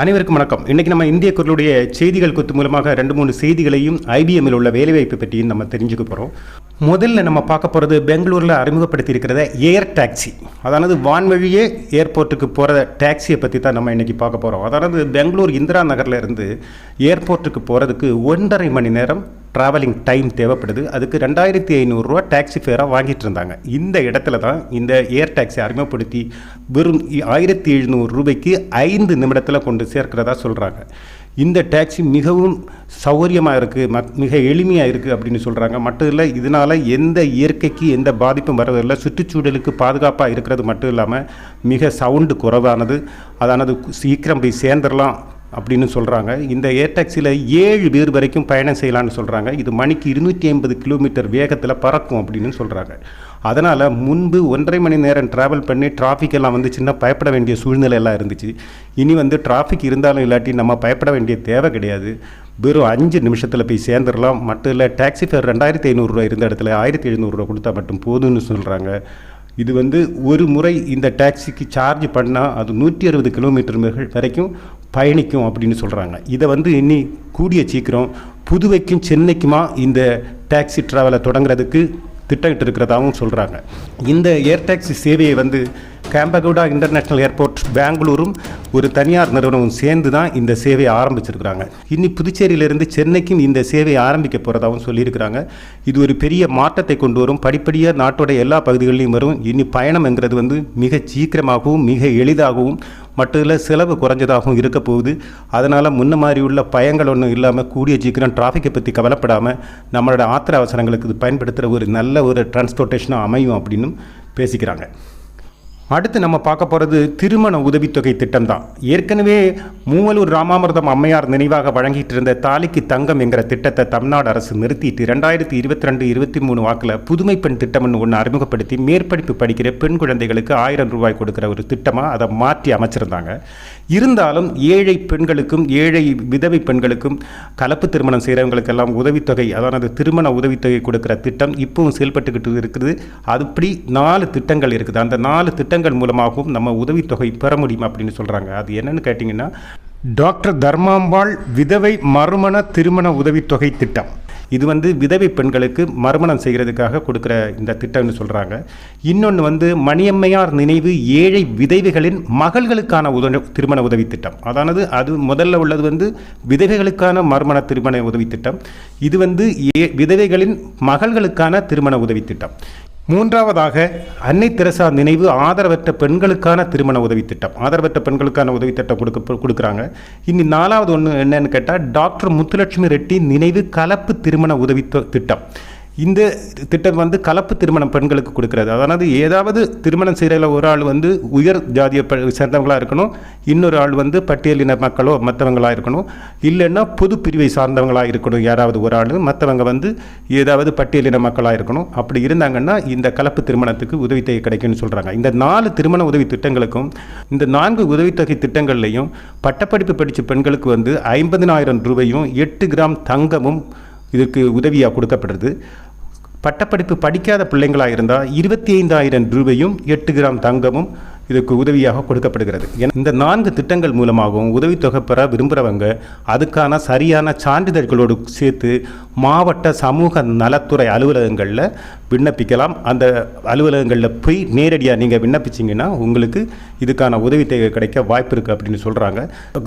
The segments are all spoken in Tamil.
அனைவருக்கும் வணக்கம். இன்றைக்கி நம்ம இந்திய குரலுடைய செய்திகள் குத்து மூலமாக ரெண்டு மூணு செய்திகளையும் ஐபிஎம்மில் உள்ள வேலைவாய்ப்பு பற்றியும் நம்ம தெரிஞ்சுக்க போகிறோம் முதல்ல நம்ம பார்க்க போகிறது பெங்களூரில் அறிமுகப்படுத்தி இருக்கிறத ஏர் டாக்ஸி. அதாவது வான்வழியே ஏர்போர்ட்டுக்கு போகிற டாக்ஸியை பற்றி தான் நம்ம இன்றைக்கி பார்க்க போகிறோம் அதாவது பெங்களூர் இந்திரா நகரில் இருந்து ஏர்போர்ட்டுக்கு போகிறதுக்கு ஒன்றரை மணி நேரம் ட்ராவலிங் டைம் தேவைப்படுது. அதுக்கு ரெண்டாயிரத்தி ஐநூறுரூவா டாக்ஸி ஃபேராக வாங்கிட்டு இருந்தாங்க. இந்த இடத்துல தான் இந்த ஏர் டாக்ஸி அறிமுகப்படுத்தி வெறும் ஆயிரத்தி எழுநூறு ரூபாய்க்கு ஐந்து நிமிடத்தில் கொண்டு சேர்க்கிறதா சொல்கிறாங்க இந்த டாக்ஸி மிகவும் சௌகரியமாக இருக்குது மக் மிக எளிமையாக இருக்குது அப்படின்னு சொல்கிறாங்க மட்டும் இல்லை இதனால் எந்த இயற்கைக்கு எந்த பாதிப்பும் வரதில்லை சுற்றுச்சூழலுக்கு பாதுகாப்பாக இருக்கிறது மட்டும் இல்லாமல் மிக சவுண்டு குறைவானது. அதானது சீக்கிரம் போய் சேர்ந்துடலாம். அப்படின்னு சொல்கிறாங்க இந்த ஏர் டாக்ஸியில் ஏழு பேர் வரைக்கும் பயணம் செய்யலான்னு சொல்கிறாங்க இது மணிக்கு இருநூற்றி ஐம்பது கிலோமீட்டர் வேகத்தில் பறக்கும் அப்படின்னு சொல்கிறாங்க அதனால் முன்பு ஒன்றரை மணி நேரம் ட்ராவல் பண்ணி டிராஃபிக் எல்லாம் வந்து சின்ன பயப்பட வேண்டிய சூழ்நிலை எல்லாம் இருந்துச்சு. இனி வந்து டிராஃபிக் இருந்தாலும் இல்லாட்டி நம்ம பயப்பட வேண்டிய தேவை கிடையாது. வெறும் அஞ்சு நிமிஷத்தில் போய் சேர்ந்துடலாம். மட்டும் இல்லை டாக்ஸி ஃபேர் ரெண்டாயிரத்தி ஐநூறுரூவா இருந்த இடத்துல ஆயிரத்தி எழுநூறுரூவா கொடுத்தா மட்டும் போதும்னு சொல்கிறாங்க இது வந்து ஒரு முறை இந்த டாக்ஸிக்கு சார்ஜ் பண்ணால் அது நூற்றி அறுபது கிலோமீட்டர் வரைக்கும் பயணிக்கும் அப்படின்னு சொல்கிறாங்க இதை வந்து இன்னி கூடிய சீக்கிரம் புதுவைக்கும் சென்னைக்குமா இந்த டாக்ஸி ட்ராவலை தொடங்குறதுக்கு திட்டமிட்டு இருக்கிறதாகவும் சொல்கிறாங்க இந்த ஏர் டாக்ஸி சேவையை வந்து கேம்பகவுடா இன்டர்நேஷ்னல் ஏர்போர்ட் பெங்களூரும் ஒரு தனியார் நிறுவனமும் சேர்ந்து தான் இந்த சேவையை ஆரம்பிச்சிருக்கிறாங்க. இன்னி புதுச்சேரியிலிருந்து சென்னைக்கும் இந்த சேவையை ஆரம்பிக்க போகிறதாகவும் சொல்லியிருக்கிறாங்க. இது ஒரு பெரிய மாற்றத்தை கொண்டு வரும். படிப்படியாக நாட்டோட எல்லா பகுதிகளிலும் வரும். இனி பயணம்ங்கிறது வந்து மிக சீக்கிரமாகவும் மிக எளிதாகவும் மட்டும் இல்லை செலவு குறைஞ்சதாகவும் இருக்க போகுது. அதனால் முன்ன மாதிரி உள்ள பயங்கள் ஒன்றும் இல்லாமல் கூடிய சீக்கிரம் டிராஃபிக்கை பற்றி கவலைப்படாமல் நம்மளோட ஆத்திர அவசரங்களுக்கு இது பயன்படுத்துகிற ஒரு நல்ல ஒரு டிரான்ஸ்போர்ட்டேஷனாக அமையும் அப்படின்னு பேசிக்கிறாங்க. அடுத்து நம்ம பார்க்க போகிறது திருமண உதவித்தொகை திட்டம் தான் ஏற்கனவே மூவலூர் ராமாமிர்தம் அம்மையார் நினைவாக வழங்கிட்டு இருந்த தாலிக்கு தங்கம் என்கிற திட்டத்தை தமிழ்நாடு அரசு நிறுத்திட்டு ரெண்டாயிரத்தி இருபத்தி ரெண்டு இருபத்தி மூணு வாக்கில் புதுமை பெண் திட்டம்னு ஒன்று அறிமுகப்படுத்தி மேற்படிப்பு படிக்கிற பெண் குழந்தைகளுக்கு ஆயிரம் ரூபாய் கொடுக்குற ஒரு திட்டமாக அதை மாற்றி அமைச்சிருந்தாங்க. இருந்தாலும் ஏழை பெண்களுக்கும் ஏழை விதவை பெண்களுக்கும் கலப்பு திருமணம் செய்கிறவங்களுக்கெல்லாம் உதவித்தொகை அதாவது திருமண உதவித்தொகை கொடுக்குற திட்டம் இப்பவும் செயல்பட்டுக்கிட்டு இருக்குது. அப்படி நாலு திட்டங்கள் இருக்குது. அந்த நாலு திட்டம் திட்டங்கள் மூலமாகவும் நம்ம உதவித்தொகை பெற முடியும் அப்படின்னு சொல்கிறாங்க அது என்னன்னு கேட்டிங்கன்னா டாக்டர் தர்மாம்பாள் விதவை மறுமண திருமண உதவித்தொகை திட்டம். இது வந்து விதவை பெண்களுக்கு மறுமணம் செய்கிறதுக்காக கொடுக்குற இந்த திட்டம்னு சொல்கிறாங்க இன்னொன்று வந்து மணியம்மையார் நினைவு ஏழை விதவைகளின் மகள்களுக்கான உதவி திருமண உதவி திட்டம். அதானது அது முதல்ல உள்ளது வந்து விதவைகளுக்கான மறுமண திருமண உதவி திட்டம். இது வந்து ஏ விதவைகளின் மகள்களுக்கான திருமண உதவி திட்டம். மூன்றாவதாக அன்னை தெரசா நினைவு ஆதரவற்ற பெண்களுக்கான திருமண உதவி திட்டம் ஆதரவற்ற பெண்களுக்கான உதவி திட்டம் கொடுக்க கொடுக்குறாங்க. இனி நாலாவது ஒன்று என்னன்னு கேட்டால் டாக்டர் முத்துலட்சுமி ரெட்டி நினைவு கலப்பு திருமண உதவி திட்டம். இந்த திட்டம் வந்து கலப்பு திருமணம் பெண்களுக்கு கொடுக்கறது. அதாவது ஏதாவது திருமணம் செய்கிற ஒரு ஆள் வந்து உயர் ஜாதியை சேர்ந்தவங்களாக இருக்கணும். இன்னொரு ஆள் வந்து பட்டியலின மக்களோ மற்றவங்களாக இருக்கணும். இல்லைன்னா பொது பிரிவை சார்ந்தவங்களாக இருக்கணும். யாராவது ஒரு ஆள் மற்றவங்க வந்து ஏதாவது பட்டியலின மக்களாக இருக்கணும். அப்படி இருந்தாங்கன்னா இந்த கலப்பு திருமணத்துக்கு உதவித்தொகை கிடைக்கும்னு சொல்கிறாங்க இந்த நாலு திருமண உதவி திட்டங்களுக்கும் இந்த நான்கு உதவித்தொகை திட்டங்கள்லையும் பட்டப்படிப்பு படித்த பெண்களுக்கு வந்து ஐம்பதினாயிரம் ரூபாயும் எட்டு கிராம் தங்கமும் இதுக்கு உதவியாக கொடுக்கப்படுறது பட்டப்படிப்பு படிக்காத பிள்ளைங்களாக இருந்தால் இருபத்தி ஐந்தாயிரம் ரூபாயும் எட்டு கிராம் தங்கமும் இதுக்கு உதவியாக கொடுக்கப்படுகிறது. இந்த நான்கு திட்டங்கள் மூலமாகவும் உதவித்தொகை பெற விரும்புகிறவங்க அதுக்கான சரியான சான்றிதழ்களோடு சேர்த்து மாவட்ட சமூக நலத்துறை அலுவலகங்களில் விண்ணப்பிக்கலாம். அந்த அலுவலகங்களில் போய் நேரடியாக நீங்கள் விண்ணப்பிச்சிங்கன்னா உங்களுக்கு இதுக்கான உதவித்தொகை கிடைக்க வாய்ப்பு இருக்குது அப்படின்னு சொல்கிறாங்க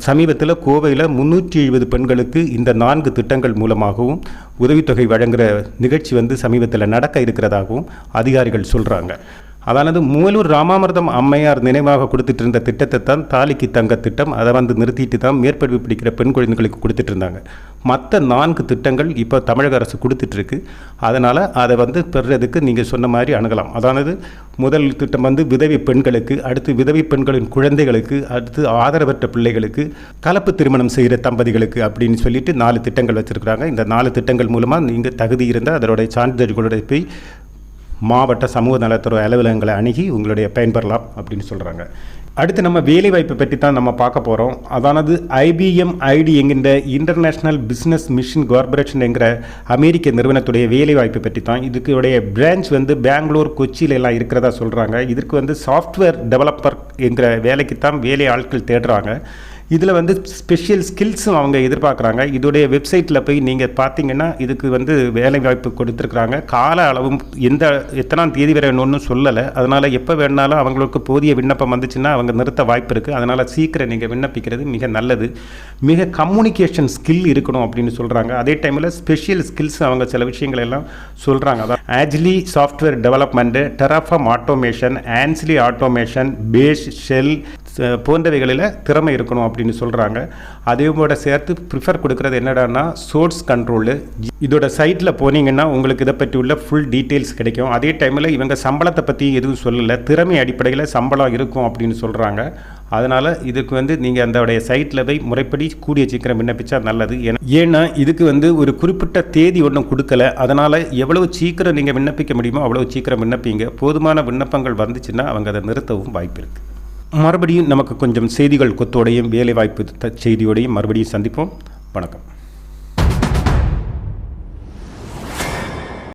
சமீபத்தில் கோவையில் முந்நூற்றி எழுபது பெண்களுக்கு இந்த நான்கு திட்டங்கள் மூலமாகவும் உதவித்தொகை வழங்குகிற நிகழ்ச்சி வந்து சமீபத்தில் நடக்க இருக்கிறதாகவும் அதிகாரிகள் சொல்கிறாங்க அதானது மூலூர் ராமாமிர்தம் அம்மையார் நினைவாக கொடுத்துட்டு இருந்த திட்டத்தை தான் தாலிக்கு தங்க திட்டம் அதை வந்து நிறுத்திட்டு தான் மேற்படிப்பு பிடிக்கிற பெண் குழந்தைகளுக்கு கொடுத்துட்டு இருந்தாங்க மற்ற நான்கு திட்டங்கள் இப்போ தமிழக அரசு கொடுத்துட்டு இருக்கு அதனால் அதை வந்து பெறுறதுக்கு நீங்கள் சொன்ன மாதிரி அணுகலாம். அதானது முதல் திட்டம் வந்து விதவி பெண்களுக்கு அடுத்து விதவி பெண்களின் குழந்தைகளுக்கு அடுத்து ஆதரவற்ற பிள்ளைகளுக்கு கலப்பு திருமணம் செய்கிற தம்பதிகளுக்கு அப்படின்னு சொல்லிட்டு நாலு திட்டங்கள் வச்சுருக்குறாங்க. இந்த நாலு திட்டங்கள் மூலமாக நீங்கள் தகுதி இருந்தால் அதனுடைய சான்றிதழ்களோட போய் மாவட்ட சமூக நலத்துறை அலுவலகங்களை அணுகி உங்களுடைய பயன்பெறலாம் அப்படின்னு சொல்கிறாங்க அடுத்து நம்ம வேலைவாய்ப்பை பற்றி தான் நம்ம பார்க்க போகிறோம் அதானது ஐபிஎம் ஐடி என்கின்ற இன்டர்நேஷ்னல் பிஸ்னஸ் மிஷின் கார்பரேஷன் என்கிற அமெரிக்க நிறுவனத்துடைய வேலைவாய்ப்பை பற்றி தான் இதுக்குடைய பிரான்ச் வந்து பெங்களூர் கொச்சியில் எல்லாம் இருக்கிறதா சொல்கிறாங்க இதற்கு வந்து சாஃப்ட்வேர் டெவலப்பர் என்கிற வேலைக்கு தான் வேலை ஆட்கள் தேடுறாங்க. இதில் வந்து ஸ்பெஷல் ஸ்கில்ஸும் அவங்க எதிர்பார்க்குறாங்க. இதோடைய வெப்சைட்டில் போய் நீங்கள் பார்த்தீங்கன்னா இதுக்கு வந்து வேலை வாய்ப்பு கொடுத்துருக்குறாங்க. கால அளவும் எந்த எத்தனாம் தேதி வரை வேணும்னு சொல்லலை. அதனால் எப்போ வேணாலும் அவங்களுக்கு போதிய விண்ணப்பம் வந்துச்சுன்னா அவங்க நிறுத்த வாய்ப்பு இருக்குது அதனால் சீக்கிரம் நீங்கள் விண்ணப்பிக்கிறது மிக நல்லது. மிக கம்யூனிகேஷன் ஸ்கில் இருக்கணும் அப்படின்னு சொல்கிறாங்க அதே டைமில் ஸ்பெஷல் ஸ்கில்ஸ் அவங்க சில விஷயங்கள் எல்லாம் சொல்கிறாங்க அதான் ஆஜ்லி software development Terraform automation Ansible automation bash shell போன்றவைகளில் திறமை இருக்கணும் அப்படின்னு சொல்கிறாங்க அதேவோட சேர்த்து ப்ரிஃபர் கொடுக்குறது என்னடான்னா சோர்ஸ் கண்ட்ரோலு இதோட சைட்டில் போனீங்கன்னா உங்களுக்கு இதை பற்றி உள்ள ஃபுல் டீட்டெயில்ஸ் கிடைக்கும். அதே டைமில் இவங்க சம்பளத்தை பற்றி எதுவும் சொல்லலை. திறமை அடிப்படையில் சம்பளம் இருக்கும் அப்படின்னு சொல்கிறாங்க அதனால் இதுக்கு வந்து நீங்கள் அதோடைய சைட்டில் போய் முறைப்படி கூடிய சீக்கிரம் விண்ணப்பிச்சா நல்லது. ஏன்னா ஏன்னா இதுக்கு வந்து ஒரு குறிப்பிட்ட தேதி ஒன்றும் கொடுக்கல. அதனால் எவ்வளவு சீக்கிரம் நீங்கள் விண்ணப்பிக்க முடியுமோ அவ்வளோ சீக்கிரம் விண்ணப்பிங்க. போதுமான விண்ணப்பங்கள் வந்துச்சுன்னா அவங்க அதை நிறுத்தவும் வாய்ப்பு இருக்குது மறுபடியும் நமக்கு கொஞ்சம் செய்திகள் கொத்தோடையும் வேலைவாய்ப்பு செய்தியோடையும் மறுபடியும் சந்திப்போம். வணக்கம்.